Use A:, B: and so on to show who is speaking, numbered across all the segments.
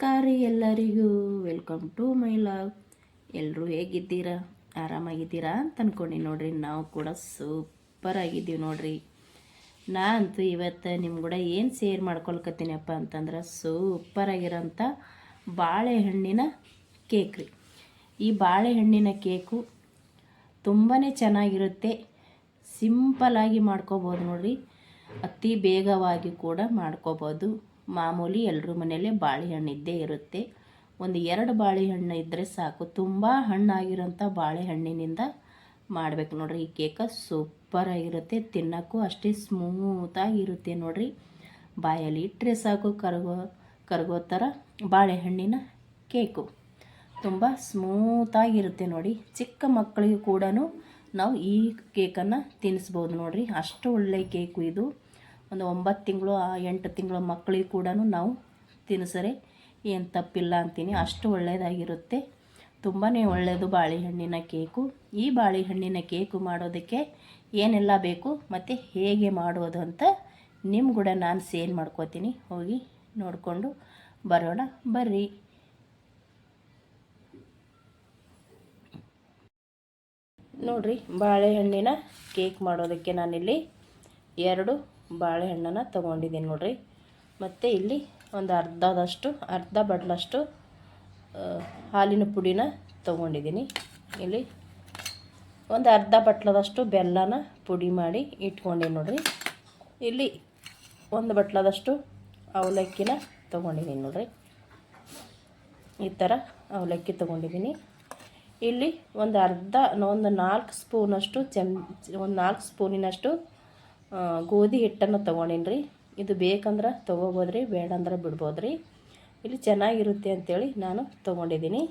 A: ನಮಸ್ಕಾರ ರೀ ಎಲ್ಲರಿಗೂ. ವೆಲ್ಕಮ್ ಟು ಮೈ ಲವ್ ಎಲ್ಲರೂ ಹೇಗಿದ್ದೀರಾ? ಆರಾಮಾಗಿದ್ದೀರಾ ಅಂತ ಅಂದ್ಕೊಂಡು ನೋಡ್ರಿ. ನಾವು ಕೂಡ ಸೂಪರ್ ಆಗಿದ್ದೀವಿ ನೋಡ್ರಿ. ನಾ ಅಂತೂ ಇವತ್ತು ನಿಮ್ಮ ಕೂಡ ಏನು ಸೇರ್ ಮಾಡ್ಕೊಳ್ಕತ್ತೀನಪ್ಪ ಅಂತಂದ್ರೆ ಸೂಪರ್ ಆಗಿರೋಂಥ ಬಾಳೆಹಣ್ಣಿನ ಕೇಕ್ ರೀ. ಈ ಬಾಳೆಹಣ್ಣಿನ ಕೇಕು ತುಂಬಾ ಚೆನ್ನಾಗಿರುತ್ತೆ. ಸಿಂಪಲಾಗಿ ಮಾಡ್ಕೋಬೋದು ನೋಡ್ರಿ. ಅತಿ ಬೇಗವಾಗಿ ಕೂಡ ಮಾಡ್ಕೋಬೋದು. ಮಾಮೂಲಿ ಎಲ್ಲರೂ ಮನೆಯಲ್ಲೇ ಬಾಳೆಹಣ್ಣು ಇದ್ದೇ ಇರುತ್ತೆ. ಒಂದು ಎರಡು ಬಾಳೆಹಣ್ಣು ಇದ್ದರೆ ಸಾಕು. ತುಂಬ ಹಣ್ಣಾಗಿರೋಂಥ ಬಾಳೆಹಣ್ಣಿನಿಂದ ಮಾಡ್ಬೇಕು ನೋಡ್ರಿ. ಈ ಕೇಕ ಸೂಪರಾಗಿರುತ್ತೆ ತಿನ್ನೋಕ್ಕೂ ಅಷ್ಟೇ ಸ್ಮೂತಾಗಿರುತ್ತೆ ನೋಡ್ರಿ. ಬಾಯಲ್ಲಿ ಇಟ್ಟರೆ ಸಾಕು ಕರಗೋ ಕರಗೋ ಥರ ಬಾಳೆಹಣ್ಣಿನ ಕೇಕು. ತುಂಬ ಸ್ಮೂತಾಗಿರುತ್ತೆ ನೋಡಿ. ಚಿಕ್ಕ ಮಕ್ಕಳಿಗೂ ಕೂಡ ನಾವು ಈ ಕೇಕನ್ನು ತಿನ್ನಿಸ್ಬೋದು ನೋಡ್ರಿ. ಅಷ್ಟು ಒಳ್ಳೆಯ ಕೇಕು ಇದು. ಒಂದು ಒಂಬತ್ತು ತಿಂಗಳು ಎಂಟು ತಿಂಗಳ ಮಕ್ಕಳಿಗೆ ಕೂಡ ನಾವು ತಿನ್ನಿಸರೆ ಏನು ತಪ್ಪಿಲ್ಲ ಅಂತೀನಿ. ಅಷ್ಟು ಒಳ್ಳೆಯದಾಗಿರುತ್ತೆ ತುಂಬಾ ಒಳ್ಳೆಯದು ಬಾಳೆಹಣ್ಣಿನ ಕೇಕು. ಈ ಬಾಳೆಹಣ್ಣಿನ ಕೇಕು ಮಾಡೋದಕ್ಕೆ ಏನೆಲ್ಲ ಬೇಕು, ಮತ್ತು ಹೇಗೆ ಮಾಡೋದು ಅಂತ ನಿಮ್ಮ ಕೂಡ ನಾನು ಸೇಲ್ ಮಾಡ್ಕೋತೀನಿ. ಹೋಗಿ ನೋಡಿಕೊಂಡು ಬರೋಣ. ಬರ್ರಿ. ನೋಡಿರಿ, ಬಾಳೆಹಣ್ಣಿನ ಕೇಕ್ ಮಾಡೋದಕ್ಕೆ ನಾನಿಲ್ಲಿ ಎರಡು ಬಾಳೆಹಣ್ಣನ್ನು ತೊಗೊಂಡಿದ್ದೀನಿ ನೋಡಿರಿ. ಮತ್ತು ಇಲ್ಲಿ ಒಂದು ಅರ್ಧದಷ್ಟು, ಅರ್ಧ ಬಟ್ಲಷ್ಟು ಹಾಲಿನ ಪುಡಿನ ತೊಗೊಂಡಿದ್ದೀನಿ. ಇಲ್ಲಿ ಒಂದು ಅರ್ಧ ಬಟ್ಲದಷ್ಟು ಬೆಲ್ಲನ ಪುಡಿ ಮಾಡಿ ಇಟ್ಕೊಂಡೀನಿ ನೋಡಿರಿ. ಇಲ್ಲಿ ಒಂದು ಬಟ್ಲದಷ್ಟು ಅವಲಕ್ಕಿನ ತೊಗೊಂಡಿದ್ದೀನಿ ನೋಡಿರಿ. ಈ ಥರ ಅವಲಕ್ಕಿ ತೊಗೊಂಡಿದ್ದೀನಿ. ಇಲ್ಲಿ ಒಂದು ಅರ್ಧ, ಒಂದು ನಾಲ್ಕು ಸ್ಪೂನಷ್ಟು ಚಮ್ ಒಂದು ನಾಲ್ಕು ಸ್ಪೂನಿನಷ್ಟು ಗೋಧಿ ಹಿಟ್ಟನ್ನು ತೊಗೊಂಡೀನಿ ರೀ ಇದು ಬೇಕಂದ್ರೆ ತೊಗೋಬೋದ್ರಿ ಬೇಡ ಅಂದ್ರೆ ಬಿಡ್ಬೋದ್ರಿ. ಇಲ್ಲಿ ಚೆನ್ನಾಗಿರುತ್ತೆ ಅಂಥೇಳಿ ನಾನು ತೊಗೊಂಡಿದ್ದೀನಿ.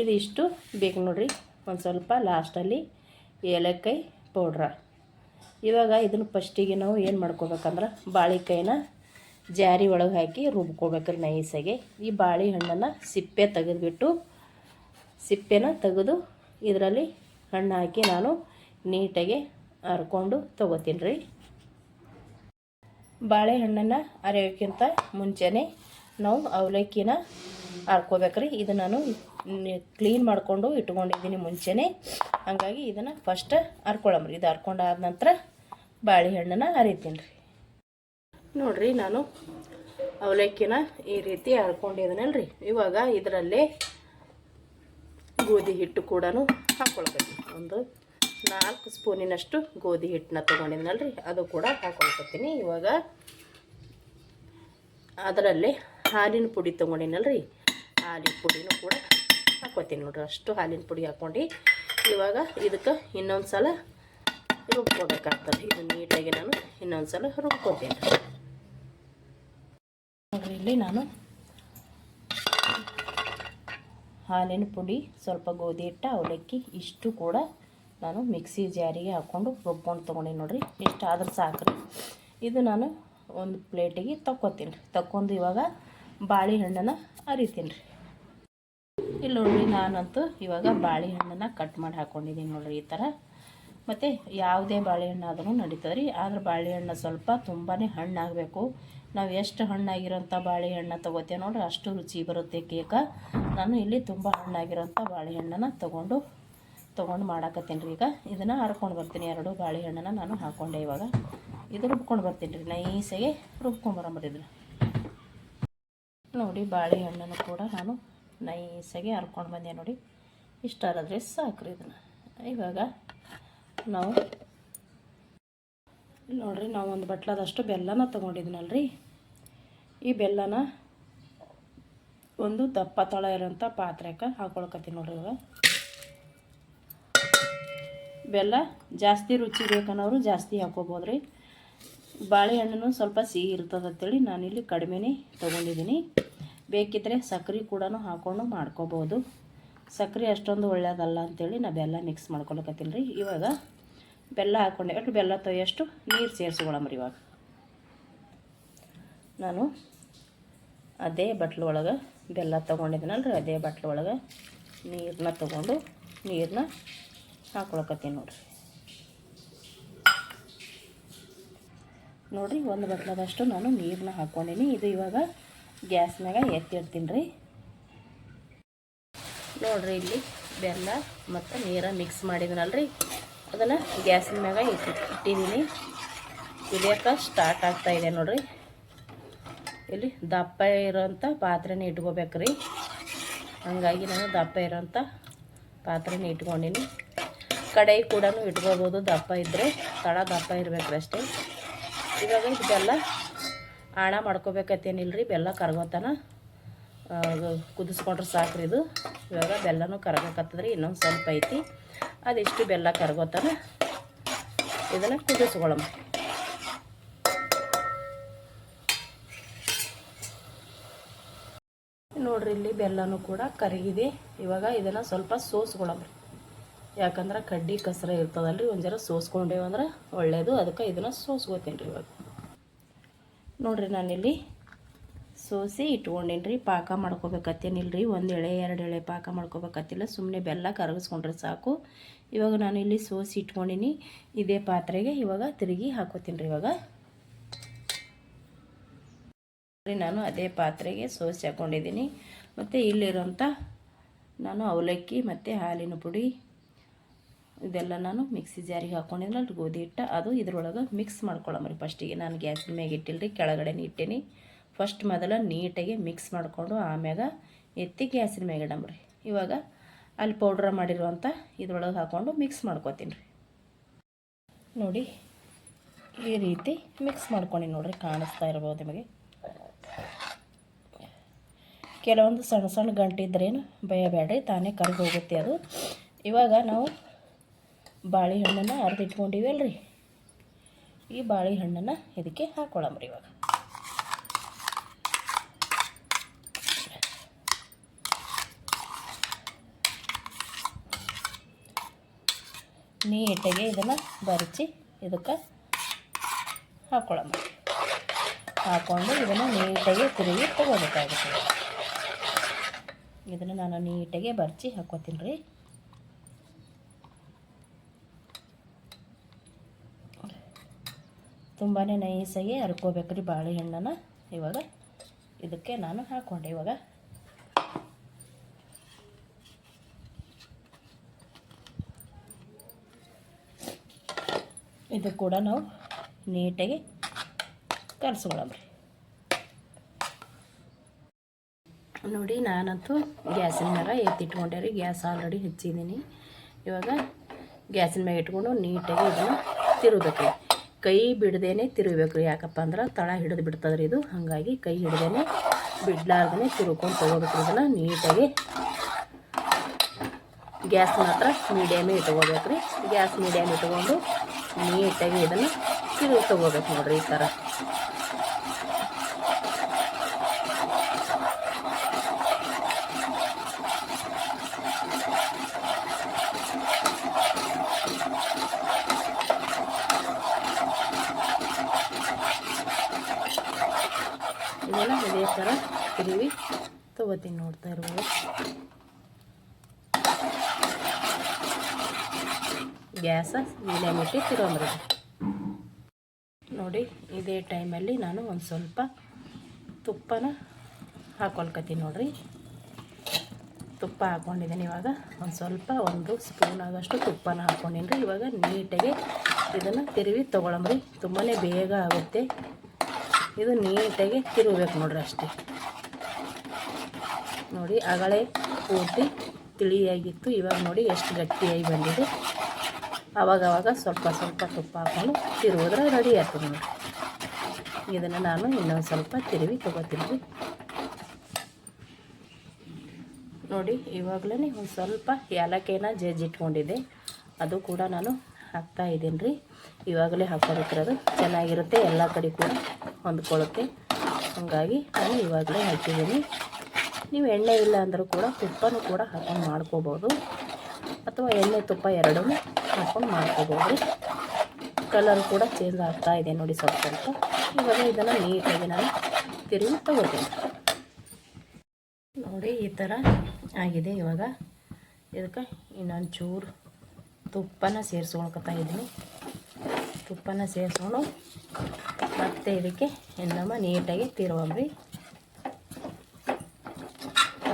A: ಇದು ಇಷ್ಟು ಬೇಕು ನೋಡಿರಿ. ಒಂದು ಸ್ವಲ್ಪ ಲಾಸ್ಟಲ್ಲಿ ಏಲಕ್ಕಾಯಿ ಪೌಡ್ರ ಇವಾಗ ಇದನ್ನು ಫಸ್ಟಿಗೆ ನಾವು ಏನು ಮಾಡ್ಕೋಬೇಕಂದ್ರೆ ಬಾಳೆಕಾಯಿನ ಜಾರಿ ಒಳಗೆ ಹಾಕಿ ರುಬ್ಕೋಬೇಕ್ರಿ ನೈಸಾಗಿ. ಈ ಬಾಳೆಹಣ್ಣನ್ನು ಸಿಪ್ಪೆ ತೆಗೆದುಬಿಟ್ಟು ಸಿಪ್ಪೆನ ತೆಗೆದು ಇದರಲ್ಲಿ ಹಣ್ಣು ಹಾಕಿ ನಾನು ನೀಟಾಗಿ ಹರ್ಕೊಂಡು ತೊಗೋತೀನಿ ರೀ ಬಾಳೆಹಣ್ಣನ್ನು ಅರಿಯೋಕ್ಕಿಂತ ಮುಂಚೆನೇ ನಾವು ಅವಲಕ್ಕಿನ ಹರ್ಕೋಬೇಕ್ರಿ ಇದು ನಾನು ಕ್ಲೀನ್ ಮಾಡಿಕೊಂಡು ಇಟ್ಕೊಂಡಿದ್ದೀನಿ ಮುಂಚೆನೇ. ಹಾಗಾಗಿ ಇದನ್ನು ಫಸ್ಟ್ ಹರ್ಕೊಳಮ್ರಿ ಇದು ಹರ್ಕೊಂಡಾದ ನಂತರ ಬಾಳೆಹಣ್ಣನ್ನು ಅರಿತೀನಿ ರೀ ನೋಡಿರಿ, ನಾನು ಅವಲಕ್ಕಿನ ಈ ರೀತಿ ಹರ್ಕೊಂಡಿದ್ದೀನಲ್ಲ ರೀ ಇವಾಗ ಇದರಲ್ಲೇ ಗೋಧಿ ಹಿಟ್ಟು ಕೂಡ ಹಾಕ್ಕೊಳ್ಬೇಕು ಒಂದು ನಾಲ್ಕು ಸ್ಪೂನಿನಷ್ಟು ಗೋಧಿ ಹಿಟ್ಟನ್ನ ತೊಗೊಂಡಿದ್ನಲ್ರಿ, ಅದು ಕೂಡ ಹಾಕೊಳ್ಕೊತೀನಿ ಇವಾಗ ಅದರಲ್ಲಿ ಹಾಲಿನ ಪುಡಿ ತೊಗೊಂಡಿನಲ್ರಿ ಹಾಲಿನ ಪುಡಿನೂ ಕೂಡ ಹಾಕ್ಕೊತೀನಿ ನೋಡ್ರಿ. ಅಷ್ಟು ಹಾಲಿನ ಪುಡಿ ಹಾಕ್ಕೊಂಡು ಇವಾಗ ಇದಕ್ಕೆ ಇನ್ನೊಂದು ಸಲ ರುಬ್ಕೋಬೇಕಾಗ್ತದೆ ಇದು ನೀಟಾಗಿ ನಾನು ಇನ್ನೊಂದು ಸಲ ರುಬ್ಕೊತೀನಿ ಇಲ್ಲಿ ನಾನು ಹಾಲಿನ ಪುಡಿ, ಸ್ವಲ್ಪ ಗೋಧಿ ಹಿಟ್ಟು, ಅವಲಕ್ಕಿ ಇಷ್ಟು ಕೂಡ ನಾನು ಮಿಕ್ಸಿ ಜಾರಿಗೆ ಹಾಕ್ಕೊಂಡು ರುಬ್ಕೊಂಡು ತೊಗೊಂಡಿನಿ ನೋಡಿರಿ, ಇಷ್ಟು ಆದ್ರೆ ಸಾಕ್ರಿ ಇದು ನಾನು ಒಂದು ಪ್ಲೇಟಿಗೆ ತಕ್ಕೊತೀನಿ ರೀ. ತಕ್ಕೊಂಡು ಇವಾಗ ಬಾಳೆಹಣ್ಣನ್ನು ಅರಿತೀನಿ ರೀ. ಇಲ್ಲಿ ನೋಡಿರಿ ನಾನಂತೂ ಇವಾಗ ಬಾಳೆಹಣ್ಣನ್ನು ಕಟ್ ಮಾಡಿ ಹಾಕ್ಕೊಂಡಿದ್ದೀನಿ ನೋಡಿರಿ ಈ ಥರ. ಮತ್ತು ಯಾವುದೇ ಬಾಳೆಹಣ್ಣು ಆದರೂ ನಡೀತದೆ ರೀ. ಆದ್ರೆ ಬಾಳೆಹಣ್ಣು ಸ್ವಲ್ಪ ತುಂಬಾ ಹಣ್ಣಾಗಬೇಕು. ನಾವು ಎಷ್ಟು ಹಣ್ಣಾಗಿರೋಂಥ ಬಾಳೆಹಣ್ಣು ತೊಗೋತೇವೆ ನೋಡ್ರಿ, ಅಷ್ಟು ರುಚಿ ಬರುತ್ತೆ ಕೇಕ. ನಾನು ಇಲ್ಲಿ ತುಂಬ ಹಣ್ಣಾಗಿರೋಂಥ ಬಾಳೆಹಣ್ಣನ್ನು ತೊಗೊಂಡು ತೊಗೊಂಡು ಮಾಡಾಕತ್ತೀನಿ ರೀ ಈಗ. ಇದನ್ನು ಹರ್ಕೊಂಡು ಬರ್ತೀನಿ ಎರಡು ಬಾಳೆಹಣ್ಣನ ನಾನು ಹಾಕ್ಕೊಂಡೆ ಇವಾಗ. ಇದು ರುಬ್ಕೊಂಡು ಬರ್ತೀನಿ ರೀ, ನೈಸಾಗಿ ರುಬ್ಕೊಂಡು ಇದನ್ನು. ನೋಡಿ ಬಾಳೆಹಣ್ಣನ್ನು ಕೂಡ ನಾನು ನೈಸಾಗಿ ಹರ್ಕೊಂಡು ಬಂದೆ ನೋಡಿ. ಇಷ್ಟ ಆದ್ರೆ ರೀ ಇದನ್ನು. ಇವಾಗ ನಾವು ನೋಡಿರಿ, ನಾವು ಒಂದು ಬಟ್ಲದಷ್ಟು ಬೆಲ್ಲನ ತೊಗೊಂಡಿದ್ದೀನಲ್ರಿ ಈ ಬೆಲ್ಲನ ಒಂದು ದಪ್ಪ ತಳ ಇರೋಂಥ ಪಾತ್ರೆಗೆ ಹಾಕೊಳ್ಕತ್ತೀನಿ ನೋಡಿರಿ ಇವಾಗ. ಬೆಲ್ಲ ಜಾಸ್ತಿ ರುಚಿ ಬೇಕನ್ನೋರು ಜಾಸ್ತಿ ಹಾಕೋಬೋದು ರೀ ಬಾಳೆಹಣ್ಣು ಸ್ವಲ್ಪ ಸಿಹಿ ಇರ್ತದೆ ಅಂತೇಳಿ ನಾನಿಲ್ಲಿ ಕಡಿಮೆನೇ ತೊಗೊಂಡಿದ್ದೀನಿ. ಬೇಕಿದ್ದರೆ ಸಕ್ಕರೆ ಕೂಡ ಹಾಕ್ಕೊಂಡು ಮಾಡ್ಕೋಬೋದು. ಸಕ್ಕರೆ ಅಷ್ಟೊಂದು ಒಳ್ಳೆಯದಲ್ಲ ಅಂತೇಳಿ ನಾ ಬೆಲ್ಲ ಮಿಕ್ಸ್ ಮಾಡ್ಕೊಳಕತ್ತೀನಿ ರೀ. ಇವಾಗ ಬೆಲ್ಲ ಹಾಕ್ಕೊಂಡೆ ಅಷ್ಟು ಬೆಲ್ಲ ತೊಯ್ಯಷ್ಟು ನೀರು ಸೇರಿಸ್ಕೊಳಮ್ರಿ ಇವಾಗ. ನಾನು ಅದೇ ಬಟ್ಲು ಒಳಗೆ ಬೆಲ್ಲ ತೊಗೊಂಡಿದ್ದೀನಲ್ಲ ರೀ ಅದೇ ಬಟ್ಲು ಒಳಗೆ ನೀರನ್ನ ತೊಗೊಂಡು ನೀರನ್ನ ಹಾಕ್ಕೊಳಕತ್ತೀನಿ ನೋಡಿರಿ. ನೋಡಿರಿ, ಒಂದು ಬಟ್ಲದಷ್ಟು ನಾನು ನೀರನ್ನ ಹಾಕ್ಕೊಂಡೀನಿ ಇದು ಇವಾಗ ಗ್ಯಾಸ್ನಾಗ ಎತ್ತಿಡ್ತೀನಿ ರೀ ನೋಡಿರಿ, ಇಲ್ಲಿ ಬೆಲ್ಲ ಮತ್ತು ನೀರ ಮಿಕ್ಸ್ ಮಾಡಿದ್ನಲ್ರಿ. ಅದನ್ನು ಗ್ಯಾಸಿನ ಮ್ಯಾಗ ಇಟ್ಟು ಇಟ್ಟಿದ್ದೀನಿ ಕುದಿಯೋಕೆ ಸ್ಟಾರ್ಟ್ ಆಗ್ತಾ ಇದೆ ನೋಡಿರಿ. ಇಲ್ಲಿ ದಪ್ಪ ಇರೋಂಥ ಪಾತ್ರೆನ ಇಟ್ಕೋಬೇಕ್ರಿ. ಹಂಗಾಗಿ ನಾನು ದಪ್ಪ ಇರೋಂಥ ಪಾತ್ರೆನ ಇಟ್ಕೊಂಡಿನಿ. ಕಡಾಯಿ ಕೂಡ ಇಟ್ಕೋಬೋದು, ದಪ್ಪ ಇದ್ದರೆ ತಳ ದಪ್ಪ ಇರಬೇಕು ಅಷ್ಟೇ ಇವಾಗ ಇದೆಲ್ಲ ಆಣ ಮಾಡ್ಕೋಬೇಕತ್ತೇನಿಲ್ರಿ, ಬೆಲ್ಲ ಕರ್ಗೋತನ ಕುದಿಸ್ಕೊಂಡ್ರೆ ಸಾಕ್ರಿ ಇದು. ಇವಾಗ ಬೆಲ್ಲನೂ ಕರಗಕತ್ತದ್ರಿ ಇನ್ನೊಂದು ಸ್ವಲ್ಪ ಐತಿ. ಅದಿಷ್ಟು ಬೆಲ್ಲ ಕರ್ಗೋತನ, ಇದನ್ನು ಕುದಿಸ್ಕೊಳಮ್ಮ ನೋಡ್ರಿ ಇಲ್ಲಿ ಬೆಲ್ಲನೂ ಕೂಡ ಕರಗಿದೆ. ಇವಾಗ ಇದನ್ನು ಸ್ವಲ್ಪ ಸೋಸ್ಕೊಳಮ್ರಿ ಯಾಕಂದ್ರೆ ಕಡ್ಡಿ ಕಸರ ಇರ್ತದಲ್ರಿ ಒಂದು ಜರ ಸೋಸ್ಕೊಂಡೇವು ಅಂದ್ರೆ ಒಳ್ಳೆಯದು ಅದಕ್ಕೆ ಇದನ್ನು ಸೋಸ್ಕೋತೀನಿ ರೀ ಇವಾಗ. ನೋಡಿರಿ ನಾನಿಲ್ಲಿ ಸೋಸಿ ಇಟ್ಕೊಂಡೇನಿ ರೀ ಪಾಕ ಮಾಡ್ಕೋಬೇಕತ್ತೇನಿಲ್ರಿ. ಒಂದು ಎಳೆ, ಎರಡು ಎಳೆ ಪಾಕ ಮಾಡ್ಕೋಬೇಕತ್ತಿಲ್ಲ ಸುಮ್ಮನೆ ಬೆಲ್ಲ ಕರಗಿಸ್ಕೊಂಡ್ರೆ ಸಾಕು. ಇವಾಗ ನಾನು ಇಲ್ಲಿ ಸೋಸಿ ಇಟ್ಕೊಂಡಿನಿ, ಇದೇ ಪಾತ್ರೆಗೆ ಇವಾಗ ತಿರುಗಿ ಹಾಕೋತೀನಿ ರೀ ಇವಾಗ ನಾನು ಅದೇ ಪಾತ್ರೆಗೆ ಸೋಸಿ ಹಾಕ್ಕೊಂಡಿದ್ದೀನಿ ಮತ್ತು ಇಲ್ಲಿರೋಂಥ ನಾನು ಅವಲಕ್ಕಿ ಮತ್ತು ಹಾಲಿನ ಪುಡಿ ಇದೆಲ್ಲ ನಾನು ಮಿಕ್ಸಿ ಜಾರಿಗೆ ಹಾಕ್ಕೊಂಡಿದ್ನಲ್ಲ ಗೋಧಿ ಹಿಟ್ಟು, ಅದು ಇದ್ರೊಳಗೆ ಮಿಕ್ಸ್ ಮಾಡ್ಕೊಳ್ಳಮ್ರಿ ಫಸ್ಟಿಗೆ ನಾನು ಗ್ಯಾಸಿನ ಮ್ಯಾಗ ರೀ ಕೆಳಗಡೆ ಇಟ್ಟೀನಿ. ಫಸ್ಟ್ ಮೊದಲ ನೀಟಾಗಿ ಮಿಕ್ಸ್ ಮಾಡಿಕೊಂಡು ಆಮ್ಯಾಗ ಎತ್ತಿ ಗ್ಯಾಸಿನ ಮ್ಯಾಗ ಇಡಮ್ರಿ ಇವಾಗ ಅಲ್ಲಿ ಪೌಡ್ರ್ ಮಾಡಿರುವಂಥ ಇದ್ರೊಳಗೆ ಹಾಕ್ಕೊಂಡು ಮಿಕ್ಸ್ ಮಾಡ್ಕೊತೀನಿ ರೀ. ನೋಡಿ, ಈ ರೀತಿ ಮಿಕ್ಸ್ ಮಾಡ್ಕೊಂಡು ನೋಡಿರಿ, ಕಾಣಿಸ್ತಾ ಇರ್ಬೋದು ನಿಮಗೆ. ಕೆಲವೊಂದು ಸಣ್ಣ ಸಣ್ಣ ಗಂಟಿದ್ರೇನು ಬಯಬೇಡ್ರಿ ತಾನೇ ಕರಗಿ ಹೋಗುತ್ತೆ ಅದು. ಇವಾಗ ನಾವು ಬಾಳೆಹಣ್ಣನ್ನು ಅರ್ದಿಟ್ಕೊಂಡಿವಲ್ರಿ ಈ ಬಾಳೆಹಣ್ಣನ್ನು ಇದಕ್ಕೆ ಹಾಕ್ಕೊಳಮ್ರಿ ಇವಾಗ. ನೀಟಾಗಿ ಇದನ್ನು ಬರಚಿ ಇದಕ್ಕೆ ಹಾಕ್ಕೊಳಮ್ಮ ಹಾಕ್ಕೊಂಡು ಇದನ್ನು ನೀಟಾಗಿ ತಿರುಗಿ ತಗೋಬೇಕಾಗುತ್ತೆ. ಇದನ್ನು ನಾನು ನೀಟಾಗಿ ಬರ್ಚಿ ಹಾಕ್ಕೋತೀನಿ ರೀ. ತುಂಬಾ ನೈಸಾಗಿ ಹರ್ಕೋಬೇಕು ರೀ ಬಾಳೆಹಣ್ಣನ್ನು ಇವಾಗ ಇದಕ್ಕೆ ನಾನು ಹಾಕ್ಕೊಂಡೆ ಇವಾಗ. ಇದು ಕೂಡ ನಾವು ನೀಟಾಗಿ ಕಲಸ್ಕೊಳ್ಳಮ್ರಿ ನೋಡಿ, ನಾನಂತೂ ಗ್ಯಾಸಿನ ಮ್ಯಾಗ ಎತ್ತಿಟ್ಕೊಂಡೆ ರೀ. ಗ್ಯಾಸ್ ಆಲ್ರೆಡಿ ಹೆಚ್ಚಿದ್ದೀನಿ ಇವಾಗ ಗ್ಯಾಸಿನ ಮ್ಯಾಗ ಇಟ್ಕೊಂಡು ನೀಟಾಗಿ ಇದನ್ನು ತಿರುಗಬೇಕು ರೀ ಕೈ ಬಿಡ್ದೇನೆ ತಿರುಗಬೇಕು ಯಾಕಪ್ಪ ಅಂದ್ರೆ ತಳ ಹಿಡಿದು ಬಿಡ್ತದ್ರಿ ಇದು. ಹಾಗಾಗಿ ಕೈ ಹಿಡ್ದೇನೆ ಬಿಡ್ಲಾರ್ದೇ ತಿರುಗ್ಕೊಂಡು ತೊಗೋಬೇಕು ಇದನ್ನು ನೀಟಾಗಿ. ಗ್ಯಾಸ್ ಮಾತ್ರ ಮೀಡಿಯಮೇ ಇಟ್ಕೋಬೇಕು ರೀ ಗ್ಯಾಸ್ ಮೀಡಿಯಮ್ ಇಟ್ಕೊಂಡು ನೀಟಾಗಿ ಇದನ್ನು ತಿರುಗಿ ತೊಗೋಬೇಕು ನೋಡಿರಿ ಈ ಥರ ಇದೆಲ್ಲ ಇದೇ ಥರ ತಿರುವಿ ತೊಗೋತೀನಿ ನೋಡ್ತಾ ಇರ್ಬೋದು. ಗ್ಯಾಸ ಮೀಡಿಯಮ್ ಇಟ್ಟು ತಿರುವಂಬ್ರಿ ನೋಡಿ, ಇದೇ ಟೈಮಲ್ಲಿ ನಾನು ಒಂದು ಸ್ವಲ್ಪ ತುಪ್ಪನ ಹಾಕ್ಕೊಳ್ಕತ್ತೀನಿ ನೋಡ್ರಿ. ತುಪ್ಪ ಹಾಕ್ಕೊಂಡಿದ್ದೀನಿ ಇವಾಗ. ಒಂದು ಸ್ವಲ್ಪ ಒಂದು ಸ್ಪೂನ್ ಆಗೋಷ್ಟು ತುಪ್ಪನ ಹಾಕ್ಕೊಂಡಿನಿ ಇವಾಗ ನೀಟಾಗಿ ಇದನ್ನು ತಿರುವಿ ತೊಗೊಳಮ್ರಿ ತುಂಬಾ ಬೇಗ ಆಗುತ್ತೆ. ಇದು ನೀಟಾಗಿ ತಿರುಗಬೇಕು ನೋಡ್ರಿ ಅಷ್ಟೇ. ನೋಡಿ ಅಗಳೇ ಪೂರ್ತಿ ತಿಳಿಯಾಗಿತ್ತು. ಇವಾಗ ನೋಡಿ ಎಷ್ಟು ಗಟ್ಟಿಯಾಗಿ ಬಂದಿದೆ. ಆವಾಗವಾಗ ಆವಾಗ ಸ್ವಲ್ಪ ಸ್ವಲ್ಪ ತುಪ್ಪ ಹಾಕೊಂಡು ತಿರುವುದ್ರೆ ರೆಡಿ ಆಗ್ತದೆ ನೋಡಿ. ಇದನ್ನು ನಾನು ಇನ್ನೊಂದು ಸ್ವಲ್ಪ ತಿರುವಿ ತೊಗೋತೀನಿ. ನೋಡಿ ಇವಾಗಲೇ ಒಂದು ಸ್ವಲ್ಪ ಏಲಕ್ಕಿನ ಜಜ್ಜಿಟ್ಕೊಂಡಿದ್ದೆ ಅದು ಕೂಡ ನಾನು ಹಾಕ್ತಾ ಇದ್ದೀನಿ ರೀ ಇವಾಗಲೇ ಹಾಕೋಬೇಕಿರೋದು ಚೆನ್ನಾಗಿರುತ್ತೆ. ಎಲ್ಲ ಕಡೆ ಕೂಡ ಹೊಂದ್ಕೊಳ್ಳುತ್ತೆ. ಹಾಗಾಗಿ ನಾನು ಇವಾಗಲೇ ಹಾಕಿದ್ದೀನಿ. ನೀವು ಎಣ್ಣೆ ಇಲ್ಲ ಅಂದರೂ ಕೂಡ ತುಪ್ಪನೂ ಕೂಡ ಹಾಕೊಂಡು ಮಾಡ್ಕೋಬೋದು. ಅಥವಾ ಎಣ್ಣೆ, ತುಪ್ಪ ಎರಡೂ ಹಾಕೊಂಡು ಮಾಡ್ಕೋಬೋದು. ಕಲರ್ ಕೂಡ ಚೇಂಜ್ ಆಗ್ತಾ ಇದೆ ನೋಡಿ ಸ್ವಲ್ಪ ಸ್ವಲ್ಪ. ಇವಾಗ ಇದನ್ನು ನೀಟಾಗಿ ನಾನು ತಿರುಗಿ ತಗೋತೀನಿ ನೋಡಿ ಈ ಥರ ಆಗಿದೆ ಇವಾಗ. ಇದಕ್ಕೆ ಇನ್ನೊಂದು ಚೂರು ತುಪ್ಪನ ಸೇರಿಸ್ಕೊಳ್ಕೊತಾ ಇದ್ದೀನಿ. ತುಪ್ಪನ ಸೇರಿಸ್ಕೊಂಡು ಮತ್ತೆ ಇದಕ್ಕೆ ಎಣ್ಣಮ್ಮ ನೀಟಾಗಿ ತಿರುವಂಬ್ರಿ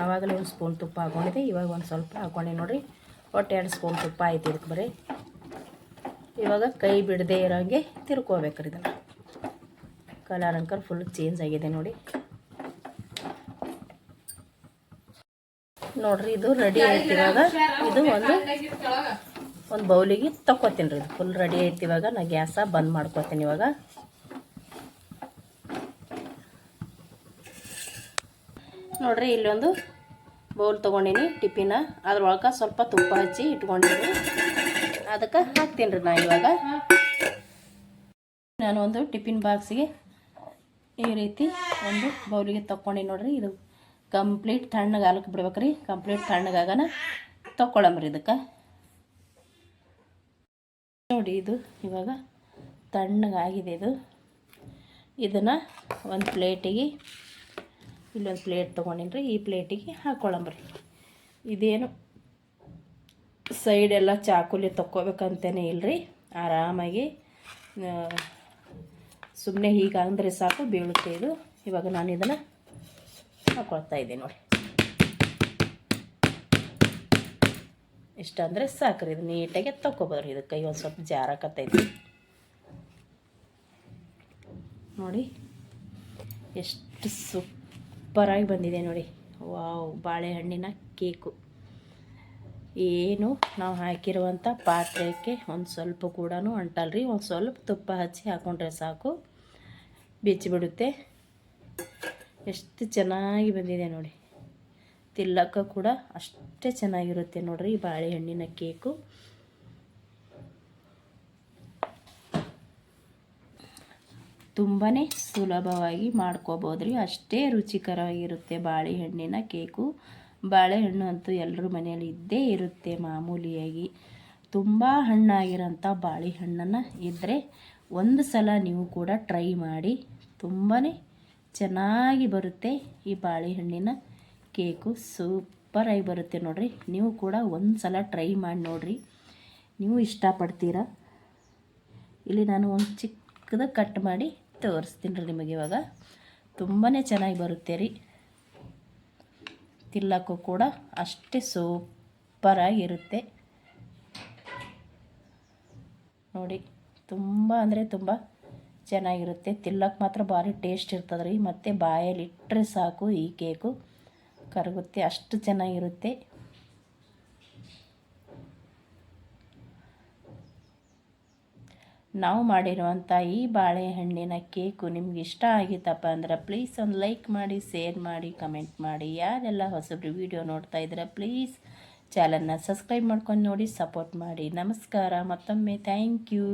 A: ಆವಾಗಲೇ ಒಂದು ಸ್ಪೂನ್ ತುಪ್ಪ ಹಾಕೊಂಡಿದ್ದೆ, ಇವಾಗ ಒಂದು ಸ್ವಲ್ಪ ಹಾಕೊಂಡೆ ನೋಡಿರಿ. ಒಟ್ಟು ಎರಡು ಸ್ಪೂನ್ ತುಪ್ಪ ಆಯ್ತು ಇದಕ್ಕೆ ಬರೀ. ಇವಾಗ ಕೈ ಬಿಡದೆ ಇರೋಂಗೆ ತಿರ್ಕೋಬೇಕ್ರಿ ಇದನ್ನು. ಕಲರ್ ಅಂಕರ್ ಫುಲ್ ಚೇಂಜ್ ಆಗಿದೆ ನೋಡಿ. ನೋಡ್ರಿ ಇದು ರೆಡಿ ಆಯ್ತು ಇವಾಗ. ಇದು ಒಂದು ಒಂದು ಬೌಲಿಗೆ ತಕ್ಕೋತೀನಿ ರೀ ಇದು. ಫುಲ್ ರೆಡಿ ಆಯ್ತು ಇವಾಗ. ನಾ ಗ್ಯಾಸ ಬಂದ್ ಮಾಡ್ಕೋತೀನಿ ಇವಾಗ. ನೋಡ್ರಿ, ಇಲ್ಲೊಂದು ಬೌಲ್ ತೊಗೊಂಡೀನಿ ಟಿಫಿನ ಅದ್ರೊಳಗೆ ಸ್ವಲ್ಪ ತುಪ್ಪ ಹಚ್ಚಿ ಇಟ್ಕೊಂಡಿನಿ. ಅದಕ್ಕೆ ಹಾಕ್ತೀನಿ ರೀ ನಾ ಇವಾಗ. ನಾನು ಒಂದು ಟಿಫಿನ್ ಬಾಕ್ಸಿಗೆ ಈ ರೀತಿ ಒಂದು ಬೌಲಿಗೆ ತಕ್ಕೊಂಡೀನಿ ನೋಡ್ರಿ, ಇದು ಕಂಪ್ಲೀಟ್ ತಣ್ಣಗೆ ಹಾಲಕ್ಕೆ ಬಿಡ್ಬೇಕ್ರಿ ಕಂಪ್ಲೀಟ್ ತಣ್ಣಗಾಗನ ತಗೊಳಮ್ರಿ ಇದಕ್ಕೆ. ನೋಡಿ, ಇದು ಇವಾಗ ತಣ್ಣಗಾಗಿದೆ ಇದು. ಇದನ್ನು ಒಂದು ಪ್ಲೇಟಿಗೆ ಇಲ್ಲೊಂದು ಪ್ಲೇಟ್ ತೊಗೊಂಡಿನ್ರಿ, ಈ ಪ್ಲೇಟಿಗೆ ಹಾಕ್ಕೊಳ್ಳಂಬ್ರಿ ಇದೇನು ಸೈಡೆಲ್ಲ ಚಾಕುಲಿ ತಕ್ಕೋಬೇಕಂತೇನೆ ಇಲ್ಲರಿ ಆರಾಮಾಗಿ ಸುಮ್ಮನೆ ಹೀಗೆ ಅಂದರೆ ಸಾಕು, ಬೀಳುತ್ತೆ ಇದು. ಇವಾಗ ನಾನು ಇದನ್ನು ಹಾಕೊಳ್ತಾ ಇದ್ದೀನಿ ನೋಡಿ ಇಷ್ಟಂದರೆ ಸಾಕು ರೀ ಇದು ನೀಟಾಗಿ ತಕ್ಕೊಬೋದ್ರಿ. ಇದು ಕೈ ಒಂದು ಸ್ವಲ್ಪ ಜಾರಕತ್ತೈತಿ ನೋಡಿ, ಎಷ್ಟು ಸೂಪರಾಗಿ ಬಂದಿದೆ ನೋಡಿ. ವಾವ್, ಬಾಳೆಹಣ್ಣಿನ ಕೇಕು. ಏನು, ನಾವು ಹಾಕಿರುವಂಥ ಪಾತ್ರೆಗೆ ಒಂದು ಸ್ವಲ್ಪ ಕೂಡ ಅಂಟಲ್ರಿ. ಒಂದು ಸ್ವಲ್ಪ ತುಪ್ಪ ಹಚ್ಚಿ ಹಾಕೊಂಡ್ರೆ ಸಾಕು. ಬಿಡುತ್ತೆ ಎಷ್ಟು ಚೆನ್ನಾಗಿ ಬಂದಿದೆ ನೋಡಿ. ತಿಲ್ಲಕ್ಕ ಕೂಡ ಅಷ್ಟೇ ಚೆನ್ನಾಗಿರುತ್ತೆ ನೋಡಿರಿ ಈ ಬಾಳೆಹಣ್ಣಿನ ಕೇಕು. ತುಂಬಾ ಸುಲಭವಾಗಿ ಮಾಡ್ಕೋಬೋದು ರೀ. ಅಷ್ಟೇ ರುಚಿಕರವಾಗಿರುತ್ತೆ ಬಾಳೆಹಣ್ಣಿನ ಕೇಕು. ಬಾಳೆಹಣ್ಣು ಅಂತೂ ಎಲ್ಲರ ಮನೆಯಲ್ಲಿ ಇದ್ದೇ ಇರುತ್ತೆ ಮಾಮೂಲಿಯಾಗಿ. ತುಂಬ ಹಣ್ಣಾಗಿರೋಂಥ ಬಾಳೆಹಣ್ಣನ್ನು ಇದ್ದರೆ ಒಂದು ಸಲ ನೀವು ಕೂಡ ಟ್ರೈ ಮಾಡಿ ತುಂಬಾ ಚೆನ್ನಾಗಿ ಬರುತ್ತೆ ಈ ಬಾಳೆಹಣ್ಣಿನ ಕೇಕು. ಸೂಪರಾಗಿ ಬರುತ್ತೆ ನೋಡಿರಿ. ನೀವು ಕೂಡ ಒಂದು ಸಲ ಟ್ರೈ ಮಾಡಿ ನೋಡಿರಿ. ನೀವು ಇಷ್ಟಪಡ್ತೀರಾ? ಇಲ್ಲಿ ನಾನು ಒಂದು ಚಿಕ್ಕದ ಕಟ್ ಮಾಡಿ ತೋರಿಸ್ತೀನಿ ರೀ ನಿಮಗೆ ಇವಾಗ. ತುಂಬಾ ಚೆನ್ನಾಗಿ ಬರುತ್ತೆ ರೀ. ತಿಲ್ಲಕ್ಕೂ ಕೂಡ ಅಷ್ಟೇ ಸೂಪರಾಗಿರುತ್ತೆ ನೋಡಿ, ತುಂಬ ಅಂದರೆ ತುಂಬ ಚೆನ್ನಾಗಿರುತ್ತೆ. ತಿಲ್ಲಕ್ಕೆ ಮಾತ್ರ ಭಾರಿ ಟೇಸ್ಟ್ ಇರ್ತದೆ ರೀ. ಮತ್ತು ಬಾಯಲ್ಲಿ ಇಟ್ಟರೆ ಸಾಕು, ಈ ಕೇಕು ಕರಗುತ್ತೆ, ಅಷ್ಟು ಚೆನ್ನಾಗಿರುತ್ತೆ. ನಾವು ಮಾಡಿರುವಂಥ ಈ ಬಾಳೆಹಣ್ಣಿನ ಕೇಕು ನಿಮ್ಗೆ ಇಷ್ಟ ಆಗಿತ್ತಪ್ಪ ಅಂದ್ರೆ ಪ್ಲೀಸ್ ಒಂದು ಲೈಕ್ ಮಾಡಿ ಶೇರ್ ಮಾಡಿ ಕಮೆಂಟ್ ಮಾಡಿ. ಯಾರೆಲ್ಲ ಹೊಸಬ್ರು ವಿಡಿಯೋ ನೋಡ್ತಾ ಇದ್ದೀರಾ ಪ್ಲೀಸ್ ಚಾನಲ್ನ ಸಬ್ಸ್ಕ್ರೈಬ್ ಮಾಡ್ಕೊಂಡು ನೋಡಿ ಸಪೋರ್ಟ್ ಮಾಡಿ. ನಮಸ್ಕಾರ, ಮತ್ತೊಮ್ಮೆ ಥ್ಯಾಂಕ್ ಯು